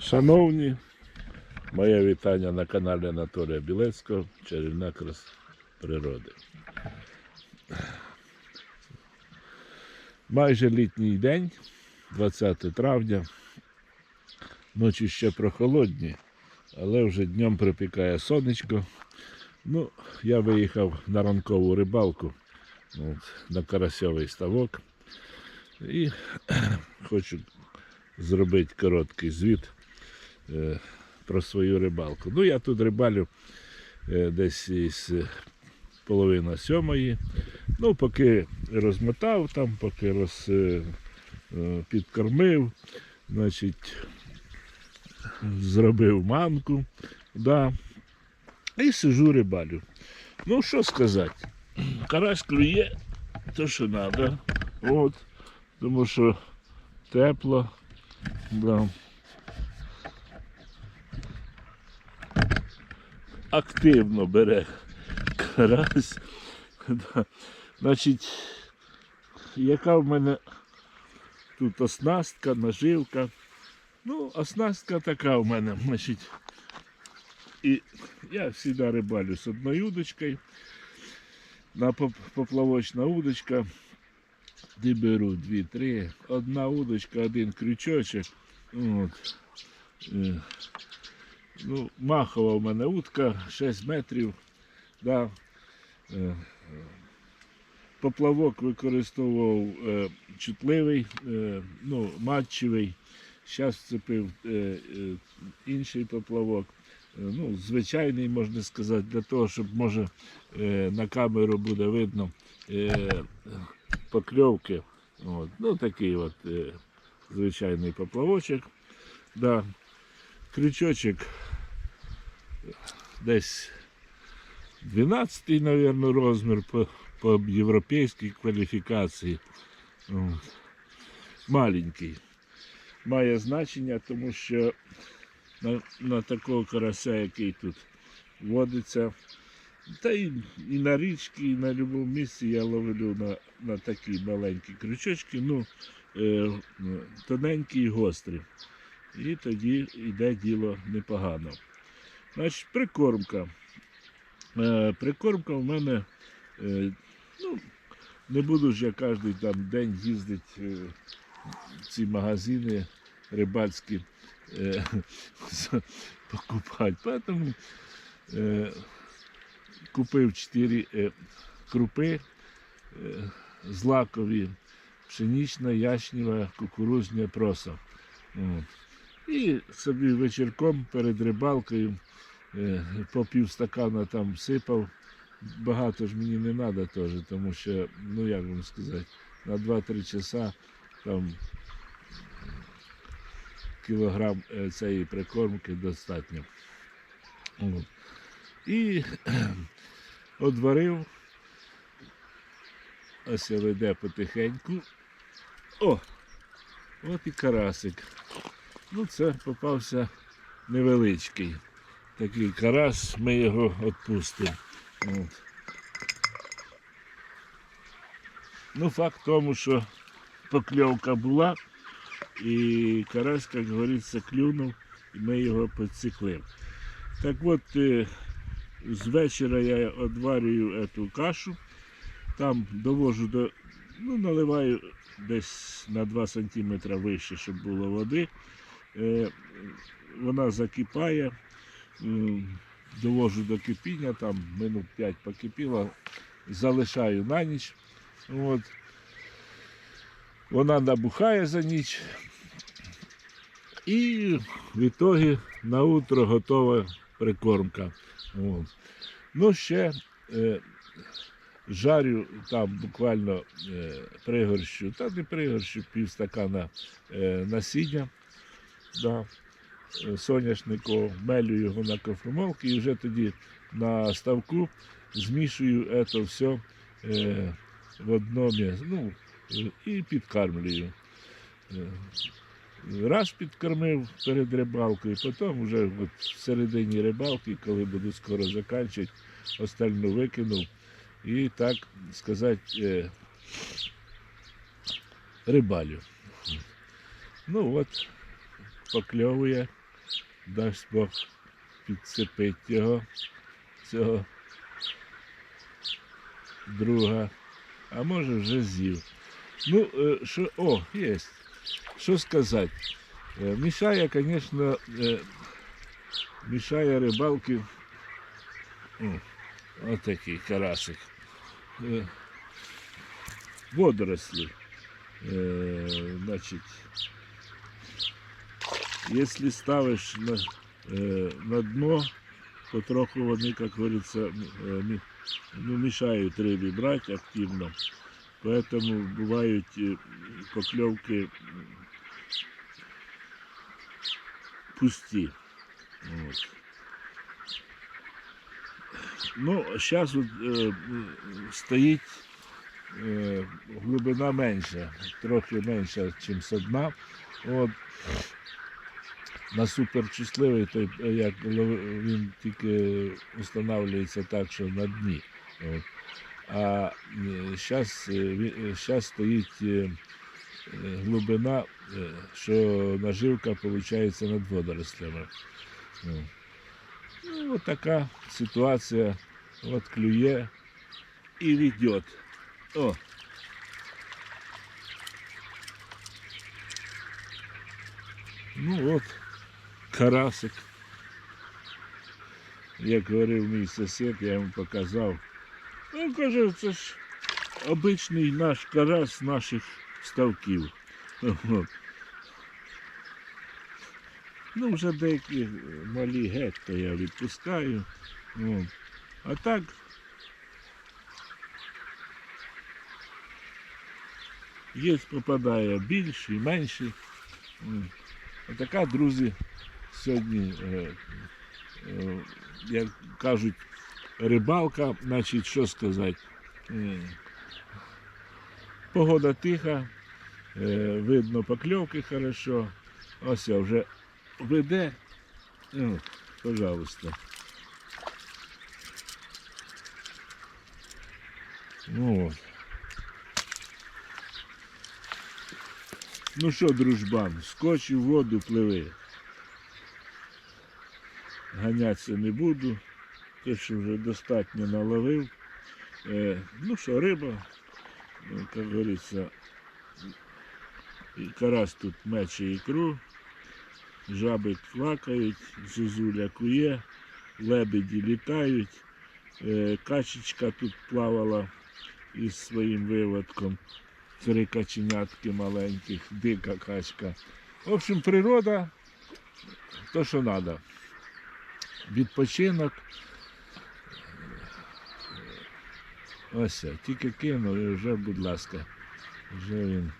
Шановні, моє вітання на каналі Анатолія Білецького Чарівна крас природи. Майже літній день, 20 травня. Ночі ще прохолодні, але вже днем припікає сонечко. Ну, я виїхав на ранкову рибалку от, на карасьовий ставок. І хочу зробити короткий звіт про свою рибалку. Ну, я тут рибалю е, десь із е, половина сьомої. Ну, поки розмотав там, поки роз, е, е, підкормив, значить, зробив манку. Да. І сижу рибалю. Ну, що сказати, карась клює, то що треба. От, тому що тепло. Да. Активно бере карась. Значить, яка в мене тут оснастка, наживка. Ну, оснастка така в мене, значить. І я завжди рибалю з одною удочкою. На поп- поплавочна удочка. Де беру дві-три. Одна удочка, один крючочок. От. Ну, махова в мене утка, 6 метрів. Да. Е, Поплавок використовував е, чутливий, е, ну, матчевий. Зараз вцепив інший поплавок. Ну, звичайний, можна сказати, для того, щоб може на камеру буде видно покльовки. От. Ну, такий от звичайний поплавочок. Да. Крючочок десь 12-й, мабуть, розмір по, по європейській кваліфікації. Маленький. Має значення, тому що на, на такого карася, який тут водиться, та і, і на річці, і на будь-якому місці я ловлю на, на такі маленькі крючочки, ну, е, тоненькі і гострі. І тоді йде діло непогано. Значить, прикормка. Е, прикормка в мене, е, ну, не буду ж я кожен там день їздити е, в ці магазини рибальські е, покупати. Тому е, купив 4 е, крупи е, злакові, пшенична, ячнева, кукурузня, проса. І собі вечірком перед рибалкою е, по півстакана там сипав. Багато ж мені не треба теж, тому що, ну як вам сказати, на 2-3 часа там кілограм е, цієї прикормки достатньо. І одварив. Ось веде потихеньку. О! От і карасик. Ну, це попався невеличкий. Такий карась, ми його відпустимо. От. Ну, факт в тому, що покльовка була, і карась, як говориться, клюнув, і ми його підсікли. Так от, е, з вечора я одварюю цю кашу, там довожу до, ну, наливаю десь на 2 см вище, щоб було води. Е, Вона закипає, довожу до кипіння, там минут 5 покипіла, залишаю на ніч. От. Вона набухає за ніч. І в ітогі на утро готова прикормка. От. Ну, ще е, жарю там буквально е, пригорщу, та не пригорщу, півстакана е, насіння да, е, соняшнику, мелю його на кофемолки і вже тоді на ставку змішую це все е, в одно місце. Ну, е, і підкармлюю. Раз підкормив перед рибалкою, потім вже от в середині рибалки, коли буду скоро закінчити, остальну викинув. І так сказати, рибалю. Ну от, покльовує. дасть Бог підцепить його, цього друга, а може вже з'їв. Ну, е, що, о, є. Що сказати? Е, Мішає, звісно, е, мішає рибалки. О, отакий карасик. Водорослі. Значить, якщо ставиш на, е, на дно, потроху вони, як говориться, м- е, мі- ну, мешают рыбе брать активно. Поэтому бывают э, поклевки м, пусти. Вот. Ну, зараз от, е, м, стоїть е, глибина менша, трохи менша, ніж з дна. От. На суперчисливий, той, е, як він тільки встановлюється так, що на дні. От. А зараз стоїть е, е, глибина, е, що наживка виходить над водорослями. Ну, от така ситуація. От клює і ведет. О. Ну от, карасик. Як говорив мій сусід, я йому показав. Ну, каже, це ж обичний наш карась наших ставків. От. Ну, вже деякі малі геть, я відпускаю. От. А так. Є попадає більші, менші. М. А така, друзі, сьогодні, е, е, як кажуть, рибалка, значить, що сказати. Погода тиха, е, видно покльовки хорошо. Ось я вже веде. О, пожалуйста. Ну, от. Ну що, дружбан, скоч і в воду пливи. Ганятися не буду. Те, що вже достатньо наловив. Е, ну що, риба, ну, як говориться, карась тут мече ікру, жаби квакають, зозуля кує, лебеді літають, е, качечка тут плавала із своїм виводком. Три каченятки маленьких, дика качка. В общем, природа то, що треба. Відпочинок. Ось, тільки кинув і вже, будь ласка, вже він.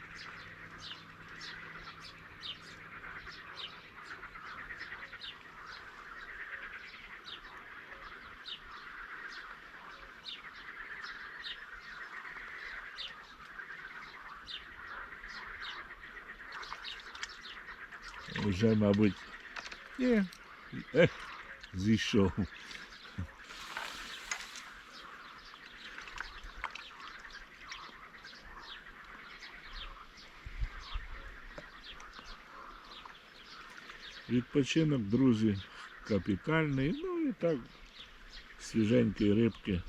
Вже, мабуть, ні, ех, зійшов. Відпочинок, друзі, капітальний. Ну і так, свіженькі рибки.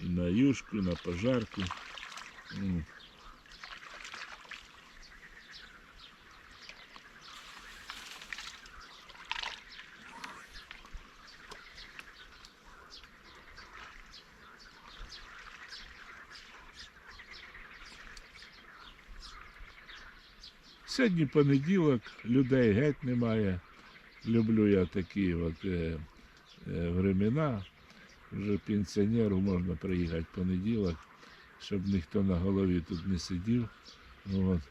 І на юшку, і на пожарку. Сьогодні понеділок, людей геть немає. Люблю я такі от е, е, времена. Вже пенсіонеру можна приїхати в понеділок, щоб ніхто на голові тут не сидів. От.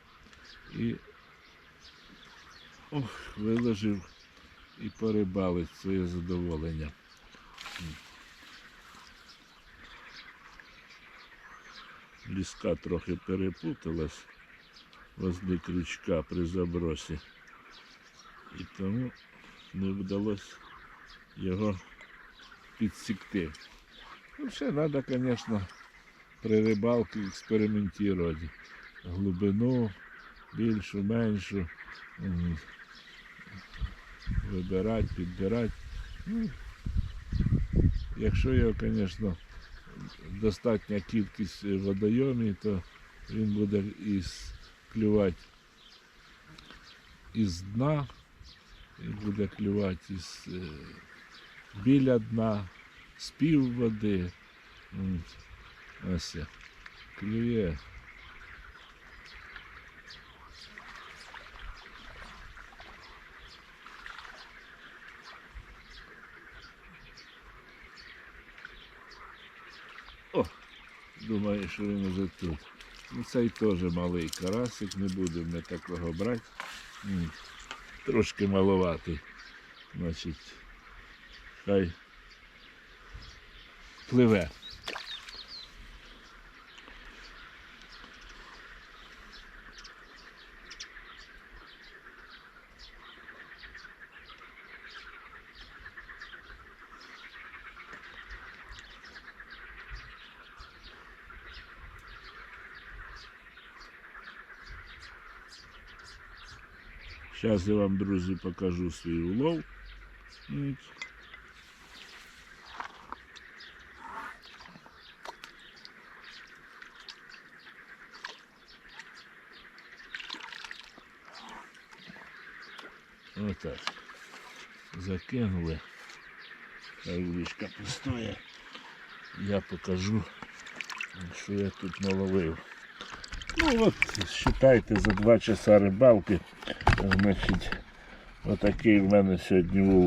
І ох, виложив і порибалить своє задоволення. Ліска трохи перепуталась возле крючка при забросі. І тому не вдалося його підсікти. Ну, все треба, звісно, при рибалці експериментувати. Глибину, більшу, меншу. Вибирати, підбирати. Ну, якщо є, звісно, достатня кількість водойомів, то він буде із клювати із дна, і буде клювати із е, біля дна, з пів води. М, Ось як. клює. О, думаю, що він уже тут. Ну, цей теж малий карасик, не будемо ми такого брати. Трошки маловатий. Значить, хай пливе. Зараз я вам, друзі, покажу свій улов. От. Отак. Закинули. Хай вишка постоє. Я покажу, що я тут наловив. Ну от, считайте, за два часа рибалки, значить, отакий в мене сьогодні улов.